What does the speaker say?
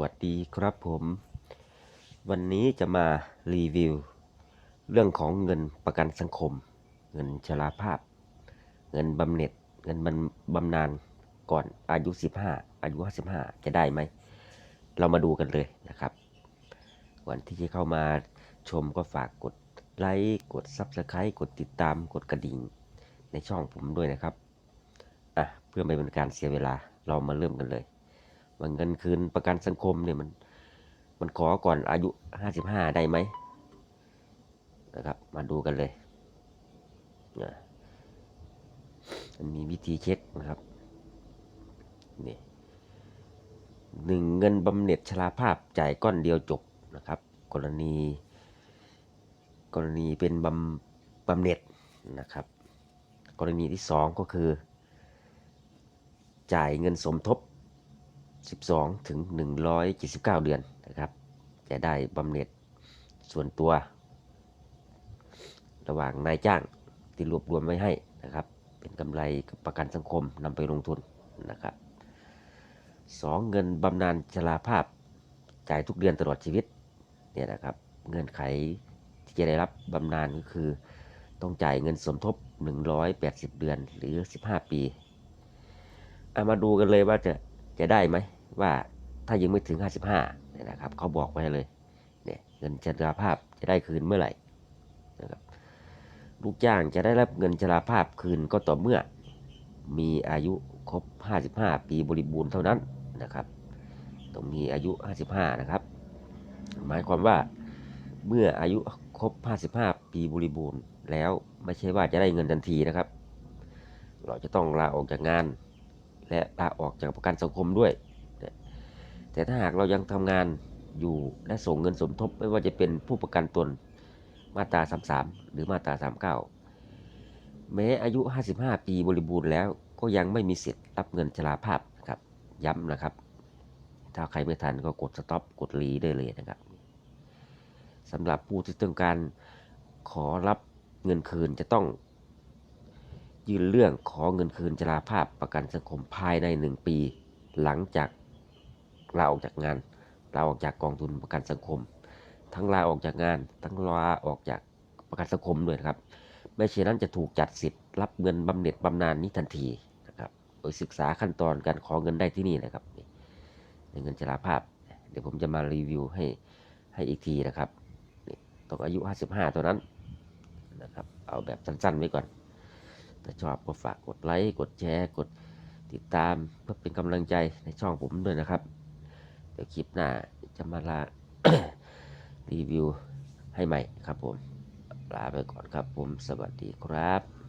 วัสดีครับผม วันนี้จะมารีวิว เรื่องของเงินประกันสังคม เงินชราภาพ เงินบำเหน็จ เงินบำบำนาญก่อนอายุ 15 อายุ 55 จะได้ไหม เรามาดูกันเลยนะครับก่อนที่จะเข้ามาชมก็ฝากกดไลค์กด Subscribe กดติดตามกดกระดิ่งในช่องผมด้วยนะครับอะเพื่อไม่เป็นการเสียเวลาเรามาเริ่มกันเลย ว่าเงินคืนประกันสังคมเนี่ยมันมันขอก่อนอายุ 55 ได้ไหมนะครับ มาดูกันเลยนะมันมีวิธีเช็คนะครับนี่หนึ่งเงินบำเหน็จชราภาพจ่ายก้อนเดียวจบนะครับ กรณี กรณีเป็นบำบำเหน็จนะครับ กรณีที่สองก็คือ จ่ายเงินสมทบ 12 ถึง 179 เดือนนะครับ จะได้บำเหน็จส่วนตัว ระหว่างนายจ้างที่รวบรวมไว้ให้นะครับ เป็นกำไรกับประกันสังคมนำไปลงทุนนะครับสองเงินบำนาญชราภาพจ่ายทุกเดือนตลอดชีวิตเนี่ยนะครับเงื่อนไขที่จะได้รับบำนาญก็คือ ต้องจ่ายเงินสมทบ 180 เดือนหรือ 15 ปี เอามาดูกันเลยว่าจะ จะได้ไหมว่าถ้ายังไม่ถึง 55เนี่ยนะครับเขาบอกไว้เลยเนี่ยเงินชราภาพจะได้คืนเมื่อไหร่นะครับลูกจ้างจะได้รับเงินชราภาพคืนก็ต่อเมื่อ มีอายุครบ 55 ปีบริบูรณ์เท่านั้นนะครับต้องมีอายุ 55 นะครับ หมายความว่าเมื่ออายุครบ 55 ปีบริบูรณ์แล้วไม่ใช่ว่าจะได้เงินทันทีนะครับ เราจะต้องลาออกจากงาน และลาออกจากประกันสังคมด้วย แต่ถ้าหากเรายังทำงานอยู่และส่งเงินสมทบไม่ว่าจะเป็นผู้ประกันตนมาตรา 33 หรือมาตรา 39 แม้อายุ 55 ปีบริบูรณ์แล้วก็ยังไม่มีสิทธิ์รับเงินชราภาพครับย้ำนะครับ ถ้าใครไม่ทันก็กดสต็อปกดรีได้เลยนะครับสำหรับผู้ที่ต้องการขอรับเงินคืนจะต้อง ยื่นเรื่องขอเงินคืนชราภาพประกันสังคมภายใน 1 ปี หลังจากลาออกจากงานลาออกจากกองทุนประกันสังคม ทั้งลาออกจากงาน ทั้งลาออกจากประกันสังคมด้วยนะครับ ไม่เช่นนั้นจะถูกจัดสิทธิ์รับเงินบำเหน็จบำนาญนี้ทันทีนะครับโดยศึกษาขั้นตอนการขอเงินได้ที่นี่นะครับในเงินชราภาพ เดี๋ยวผมจะมารีวิวให้ให้อีกทีนะครับต้องอายุ 55 ตัวนั้นนะครับ เอาแบบสั้นๆไว้ก่อน ถ้าชอบก็ฝากกดไลค์กดแชร์กดติดตามเพื่อเป็นกำลังใจในช่องผมด้วยนะครับ เดี๋ยวคลิปหน้าจะมาลารีวิวให้ใหม่ครับผม ลาไปก่อนครับผม สวัสดีครับ